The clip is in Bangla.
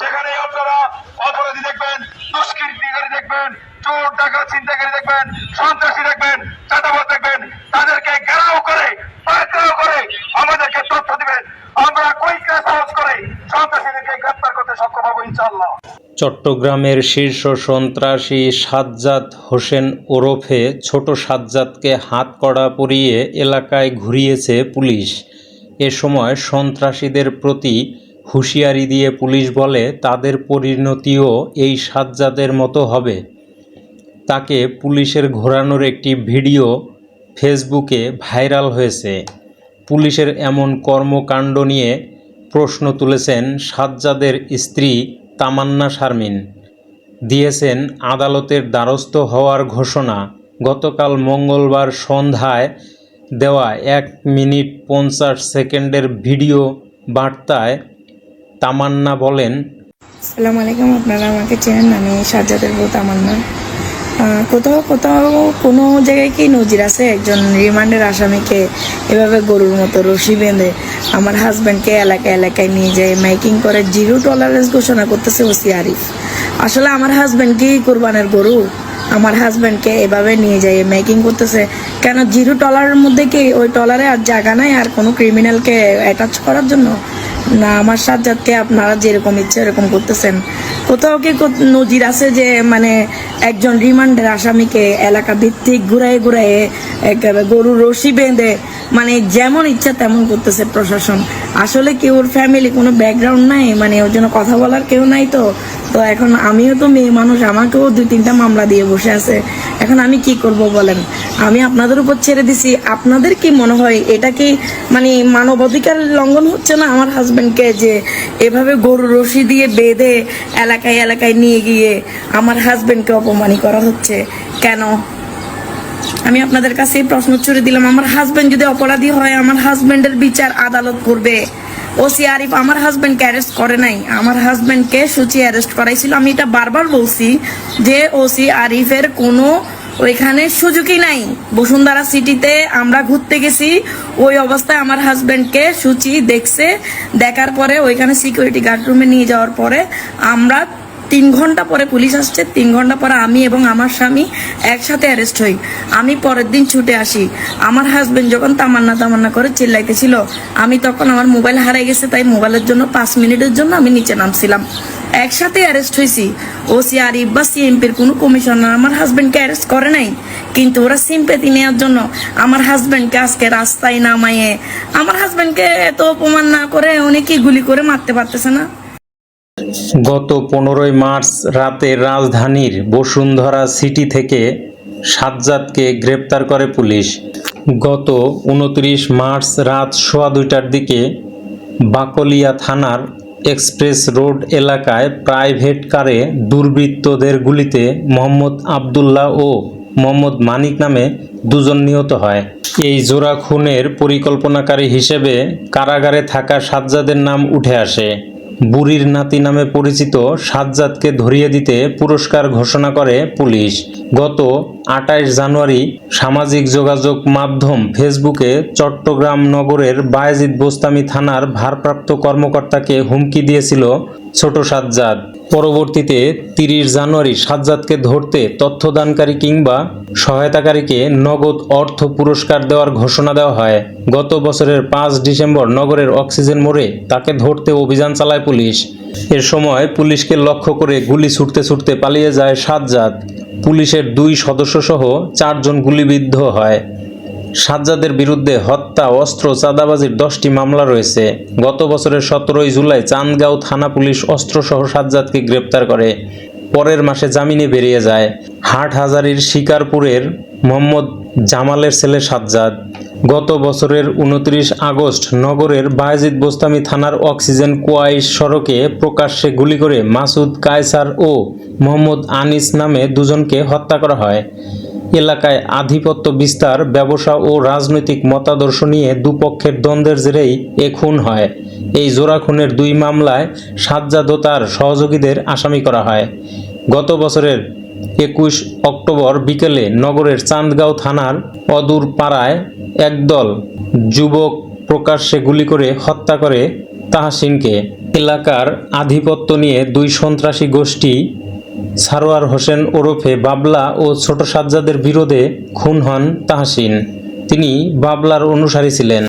সেখানে আপনারা অপরাধী দেখবেন দুষ্কৃতিকারী দেখবেন, চোর, ডাকাত চিন্তাকারী দেখবেন, সন্ত্রাসী দেখবেন চাঁদাবাদ দেখবেন, তাদেরকে ঘেরাও করে, পাকড়াও করে আমাদেরকে তথ্য দিবেন। আমরা কুইকরা সাহস করে সন্ত্রাসীদেরকে গ্রেপ্তার করতে সক্ষম হব, ইনশাআল্লাহ। চট্টগ্রামের শীর্ষ সন্ত্রাসী সাজ্জাদ হোসেন ওরফে ছোট সাজ্জাদকে হাতকড়া পরিয়ে এলাকায় ঘুরিয়েছে পুলিশ। এ সময় সন্ত্রাসীদের প্রতি হুঁশিয়ারি দিয়ে পুলিশ বলে, তাদের পরিণতিও এই সাজ্জাদের মতো হবে। তাকে পুলিশের ঘোরানোর একটি ভিডিও ফেসবুকে ভাইরাল হয়েছে। পুলিশের এমন কর্মকাণ্ড নিয়ে প্রশ্ন তুলেছেন সাজ্জাদের স্ত্রী তামান্না শারমিন। দিয়েছেন আদালতের দ্বারস্থ হওয়ার ঘোষণা। গতকাল মঙ্গলবার সন্ধ্যায় দেওয়া এক মিনিট পঞ্চাশ সেকেন্ডের ভিডিও বার্তায় তামান্না বলেন। আসসালামু আলাইকুম, আপনারা আমাকে চেনেন, আমি সাজ্জাদের বউ তামান্না। কোথাও কোথাও কোনো জায়গায় কি নজির আছে? একজন রিমান্ডের আসামিকে এভাবে গরুর মতো রশি বেঁধে আমার হাজব্যান্ডকে এলাকায় এলাকায় নিয়ে যায় মাইকিং করে জিরো টলারেন্স ঘোষণা করতেছে ওসি আরিফ। আসলে আমার হাজব্যান্ড কি কোরবানের গরু? আমার হাজব্যান্ডকে এভাবে নিয়ে যায় মেকিং করতেছে। কেন জিরো টলারের মধ্যে কি ওই টলারে আর জায়গা নাই আর কোনো ক্রিমিনালকে অ্যাটাচ করার জন্য? না, আমার সাজ্জাদকে আপনারা যেরকম ইচ্ছে এরকম করতেছেন। কোথাও কি নজির আছে যে মানে একজন রিমান্ডের আসামিকে এলাকা ভিত্তিক ঘুরায় ঘুরায় গরু রশি বেঁধে মানে যেমন ইচ্ছা তেমন করতেছে প্রশাসন। আসলে কি ওর ফ্যামিলি কোনো ব্যাকগ্রাউন্ড নাই? মানে ওর জন্য কথা বলার কেউ নাই তো। তো এখন আমিও তো মেয়ে মানুষ, আমাকেও দুই তিনটা মামলা দিয়ে বসে আছে। এখন আমি কি করব বলেন? আমি আপনাদের উপর ছেড়ে দিছি। আপনাদের কি মনে হয় এটা কি মানে মানবাধিকার লঙ্ঘন হচ্ছে না আমার হাজব্যান্ডকে যে এভাবে গরু রশি দিয়ে বেঁধে এলাকায় এলাকায় নিয়ে গিয়ে আমার হাজব্যান্ডকে অপমানি করা হচ্ছে? কেন? আমি আপনাদের কাছে প্রশ্ন ছুড়ে দিলাম, আমার হাজবেন্ড যদি অপরাধী হয়, আমার হাজবেন্ডের বিচার আদালত করবে। ওসি আরিফ, আমার হাজবেন্ডকে অ্যারেস্ট করে নাই। আমার হাজবেন্ডকে সূচি অ্যারেস্ট করাইছিল। আমি এটা বারবার বলছি যে ওসি আরিফের কোনো ওইখানে সুযোগই নাই। বসুন্ধরা সিটিতে আমরা ঘুরতে গেছি, ওই অবস্থায় আমার হাজবেন্ডকে সূচি দেখছে। দেখার পরে ওইখানে সিকিউরিটি গার্ড রুমে নিয়ে যাওয়ার পরে আমরা তিন ঘণ্টা পরে পুলিশ আসছে, তিন ঘণ্টা পরে আমি এবং আমার স্বামী একসাথে অ্যারেস্ট হই। আমি পরের দিন ছুটে আসি। আমার হাজবেন্ড যখন তামান্না তামান্না করে চিল্লাইতেছিল, আমি তখন আমার মোবাইল হারাই গেছে, তাই মোবাইলের জন্য পাঁচ মিনিটের জন্য আমি নিচে নামছিলাম। একসাথে অ্যারেস্ট হয়েছি ওসি আরিফ বা সিএমপির কোনো কমিশনার আমার হাজব্যান্ডকে অ্যারেস্ট করে নাই। কিন্তু ওরা সিম্পেতি নেওয়ার জন্য আমার হাজব্যান্ডকে আজকে রাস্তায় নামাইয়ে আমার হাজব্যান্ডকে এত অপমান না করে উনি কি গুলি করে মারতে পারতেছে না? গত পনেরোই মার্চ রাতে রাজধানীর বসুন্ধরা সিটি থেকে সাজ্জাদকে গ্রেপ্তার করে পুলিশ। গত উনত্রিশ মার্চ রাত সোয়া দুইটার দিকে বাকলিয়া থানার এক্সপ্রেস রোড এলাকায় প্রাইভেট কারে দুর্বৃত্তদের গুলিতে মোহাম্মদ আবদুল্লাহ ও মোহাম্মদ মানিক নামে দুজন নিহত হয়। এই জোড়া খুনের পরিকল্পনাকারী হিসেবে কারাগারে থাকা সাজ্জাদের নাম উঠে আসে। বুড়ির নাতি নামে পরিচিত সাজ্জাদকে ধরিয়ে দিতে পুরস্কার ঘোষণা করে পুলিশ। গত আটাইশ জানুয়ারি সামাজিক যোগাযোগ মাধ্যম ফেসবুকে চট্টগ্রাম নগরের বায়েজিদ বোস্তামি থানার ভারপ্রাপ্ত কর্মকর্তাকে হুমকি দিয়েছিল ছোট সাজ্জাদ। পরবর্তীতে তিরিশ জানুয়ারি সাজ্জাদকে ধরতে তথ্যদানকারী কিংবা সহায়তাকারীকে নগদ অর্থ পুরস্কার দেওয়ার ঘোষণা দেওয়া হয়। গত বছরের পাঁচ ডিসেম্বর নগরের অক্সিজেন মোড়ে তাকে ধরতে অভিযান চালায় পুলিশ। এর সময় পুলিশকে লক্ষ্য করে গুলি ছুটতে ছুটতে পালিয়ে যায় সাজ্জাদ। পুলিশের দুই সদস্যসহ চারজন গুলিবিদ্ধ হয়। সাজ্জাদের বিরুদ্ধে হত্যা, অস্ত্র, চাঁদাবাজির দশটি মামলা রয়েছে। গত বছরের সতেরোই জুলাই চান্দগাঁও থানা পুলিশ অস্ত্রসহ সাজ্জাদকে গ্রেপ্তার করে। পরের মাসে জামিনে বেরিয়ে যায় হাটহাজারির শিকারপুরের মোহাম্মদ জামালের ছেলে সাজ্জাদ। গত বছরের উনত্রিশ আগস্ট নগরের বায়েজিদ বোস্তামি থানার অক্সিজেন কোয়াইশ সড়কে প্রকাশ্যে গুলি করে মাসুদ কায়সার ও মোহাম্মদ আনিস নামে দুজনকে হত্যা করা হয়। এলাকায় আধিপত্য বিস্তার, ব্যবসা ও রাজনৈতিক মতাদর্শ নিয়ে দুপক্ষের দ্বন্দ্বের জেরেই এ খুন হয়। এই জোড়া খুনের দুই মামলায় সাজ্জাদ ও তার সহযোগীদের আসামি করা হয়। গত বছরের একুশ অক্টোবর বিকেলে নগরের চান্দগাঁও থানার অদূর পাড়ায় একদল যুবক প্রকাশ্যে গুলি করে হত্যা করে তাহাসিনকে। এলাকার আধিপত্য নিয়ে দুই সন্ত্রাসী গোষ্ঠী, সারোয়ার হোসেন ওরফে বাবলা ও ছোট সাজ্জাদের বিরোধে খুন হন তাহাসিন। তিনি বাবলার অনুসারী ছিলেন।